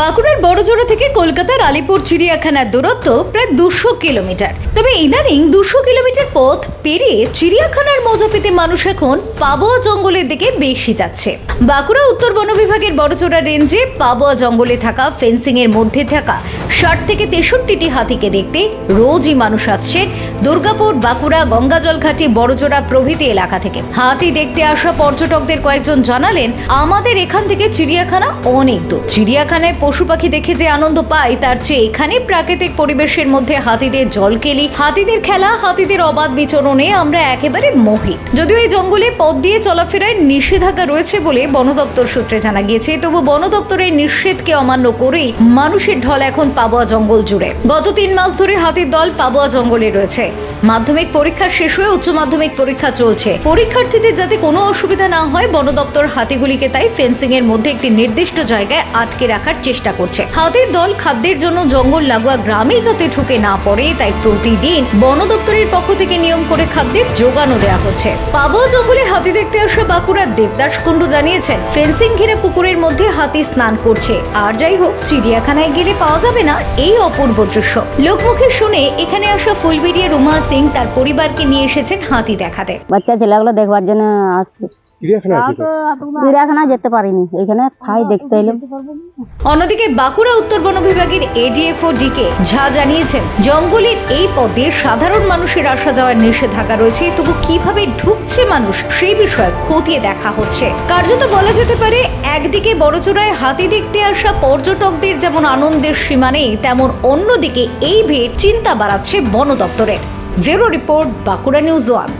বাঁকুড়ার বড়জোড়া থেকে কলকাতার আলিপুর, চিড়িয়াখানার দূরত্ব প্রায় দুশো কিলোমিটার। তবে ইদানিং দুশো কিলোমিটার পথ পেরিয়ে চিড়িয়াখানার মজা পেতে মানুষ এখন পাবোয়া জঙ্গলের দিকে বেশি যাচ্ছে। বাঁকুড়া উত্তর বন বিভাগের বড়জোড়া রেঞ্জে পাবোয়া জঙ্গলে থাকা ফেন্সিং এর মধ্যে থাকা ষাট থেকে তেষট্টিটি হাতিকে দেখতে রোজই মানুষ আসছে দুর্গাপুর, বাঁকুড়া গঙ্গাজল ঘাটি বড়জোড়া প্রভৃতি এলাকা থেকে। হাতি দেখতে আসা পর্যটকদের কয়েকজন জানালেন, আমাদের এখান থেকে চিড়িয়াখানা অনেক দূর। চিড়িয়াখানায় পশু পাখি দেখে যে আনন্দ পাই তার চেয়ে এখানে প্রাকৃতিক পরিবেশের মধ্যে হাতিদের জলকেলি, হাতিদের খেলা, হাতিদের অবাধ বিচরণে আমরা একেবারে মোহিত। যদিও এই জঙ্গলে পথ দিয়ে চলাফেরায় নিষেধাজ্ঞা রয়েছে বলে বন দপ্তর সূত্রে জানা গিয়েছে, তবু বন দপ্তরের নিষেধকে অমান্য করেই মানুষের ঢল এখন পাবোয়া জঙ্গল জুড়ে। গত তিন মাস ধরে হাতির দল পাবোয়া জঙ্গলে রয়েছে। মাধ্যমিক পরীক্ষা শেষ হয়ে উচ্চ মাধ্যমিক পরীক্ষা চলছে। পরীক্ষার্থীদের যাতে কোনো অসুবিধা না হয়, বন দপ্তর হাতিগুলিকে তাই ফেন্সিং এর মধ্যে একটি নির্দিষ্ট জায়গায় আটকে রাখার চেষ্টা করছে। হাতির দল খাদ্যের জন্য জঙ্গল লাগোয়া গ্রামে যাতে ঢুকে না পড়ে, তাই প্রতিদিন বন দপ্তরের পক্ষ থেকে নিয়ম করে খাদ্যের যোগানও দেওয়া হচ্ছে। পাবোয়া জঙ্গলে হাতি দেখতে আসা বাঁকুড়ার দেবদাস কুণ্ডু জানিয়েছেন, ফেন্সিং ঘিরে পুকুরের মধ্যে হাতি স্নান করছে। আর যাই হোক, চিড়িয়াখানায় গেলে পাওয়া যাবে না এই অপূর্ব দৃশ্য। লোকমুখে শুনে এখানে আসা ফুলবেড়িয়া রুমা সিং তার পরিবারকে নিয়ে এসেছেন হাতি দেখাতে। বাচ্চা ছেলেগুলো দেখবার জন্য আসছে। চিড়িয়াখানা আছে তো চিড়িয়াখানা যেতে পারিনি। এখানে ঠাই দেখতে এলাম। অন্যদিকে বাঁকুড়া উত্তর বন বিভাগের এডিএফও ডিকে ঝা জানিয়েছেন জঙ্গলের এই পথে সাধারণ মানুষের আসা যাওয়ার নিষেধাজ্ঞা রয়েছে তবু কীভাবে ঢুকছে মানুষ সেই বিষয়ে খতিয়ে দেখা হচ্ছে। কার্যত বলা যেতে পারে একদিকে বড়চোরায় হাতি দেখতে আসা পর্যটকদের যেমন আনন্দের সীমা নেই তেমন অন্যদিকে এই ভিড় চিন্তা বাড়াচ্ছে বন দপ্তরের bureau report Bankura news one.